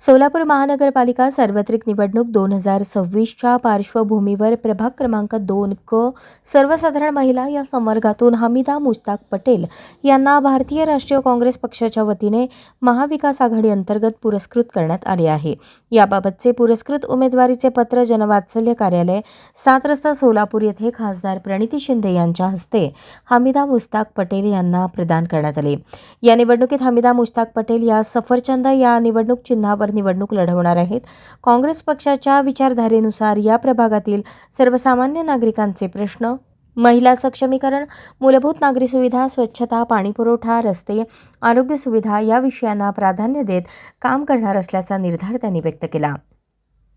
सोलापूर महानगरपालिका सार्वत्रिक निवडणूक दोन हजार सव्वीसच्या पार्श्वभूमीवर प्रभाग क्रमांक दोन क सर्वसाधारण महिला या संवर्गातून हमीदा मुश्ताक पटेल यांना भारतीय राष्ट्रीय काँग्रेस पक्षाच्या वतीने महाविकास आघाडी अंतर्गत पुरस्कृत करण्यात आले आहे. याबाबतचे पुरस्कृत उमेदवारीचे पत्र जनवात्सल्य कार्यालय सात रस्ता सोलापूर येथे खासदार प्रणिती शिंदे यांच्या हस्ते हमीदा मुश्ताक पटेल यांना प्रदान करण्यात आले. या निवडणुकीत हमीदा मुश्ताक पटेल या सफरचंद या निवडणूक चिन्हावर निवडणूक लढवणार आहेत. काँग्रेस पक्षाच्या विचारधारेनुसार या प्रभागातील सर्वसामान्य नागरिकांचे प्रश्न महिला सक्षमीकरण मूलभूत नागरी सुविधा स्वच्छता पाणीपुरवठा रस्ते आरोग्य सुविधा या विषयांना प्राधान्य देत काम करणार असल्याचा निर्धार त्यांनी व्यक्त केला.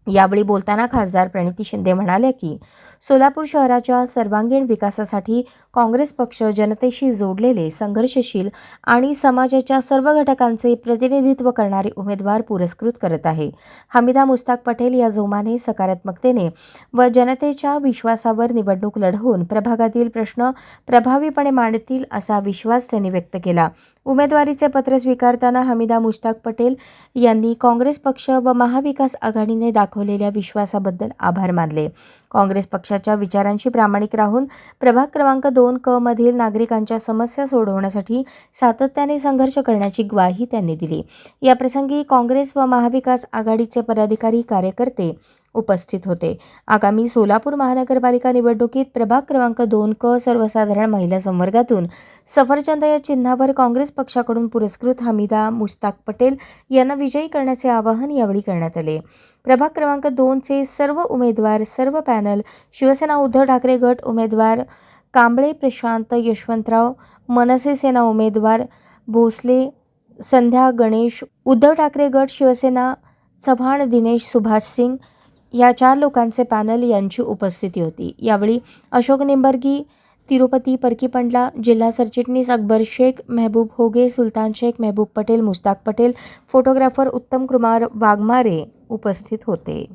यावेळी बोलताना खासदार प्रणिती शिंदे म्हणाल्या की सोलापूर शहराच्या सर्वांगीण विकासासाठी काँग्रेस पक्ष जनतेशी जोडलेले संघर्षशील आणि समाजाच्या सर्व घटकांचे प्रतिनिधित्व करणारे उमेदवार पुरस्कृत करत आहे. हमीदा मुस्ताक पटेल या जोमाने सकारात्मकतेने व जनतेच्या विश्वासावर निवडणूक लढवून प्रभागातील प्रश्न प्रभावीपणे मांडतील असा विश्वास त्यांनी व्यक्त केला. उमेदवारीचे पत्र स्वीकारताना हमीदा मुश्ताक पटेल यांनी काँग्रेस पक्ष व महाविकास आघाडीने दाखव दाखवलेल्या विश्वासाबद्दल आभार मानले. काँग्रेस पक्षाच्या विचारांशी प्रामाणिक राहून प्रभाग क्रमांक दोन क मधील नागरिकांच्या समस्या सोडवण्यासाठी सातत्याने संघर्ष करण्याची ग्वाही त्यांनी दिली. याप्रसंगी काँग्रेस व महाविकास आघाडीचे पदाधिकारी कार्यकर्ते उपस्थित होते. आगामी सोलापूर महानगरपालिका निवडणुकीत प्रभाग क्रमांक दोन क सर्वसाधारण महिला संवर्गातून सफरचंद या चिन्हावर काँग्रेस पक्षाकडून पुरस्कृत हमीदा मुश्ताक पटेल यांना विजयी करण्याचे आवाहन यावेळी करण्यात आले. प्रभाग क्रमांक दोनचे सर्व उमेदवार सर्व पॅनल शिवसेना उद्धव ठाकरे गट उमेदवार कांबळे प्रशांत यशवंतराव मनसे सेना उमेदवार भोसले संध्या गणेश उद्धव ठाकरे गट शिवसेना चव्हाण दिनेश सुभाष सिंग या चार लोकांचे पॅनल यांची उपस्थिती होती. यावेळी अशोक निंबर्गी तिरुपती परकीपंडला जिल्हा सरचिटणीस अकबर शेख मेहबूब होगे सुलतान शेख मेहबूब पटेल मुश्ताक पटेल फोटोग्राफर उत्तम कुमार वाघमारे उपस्थित होते.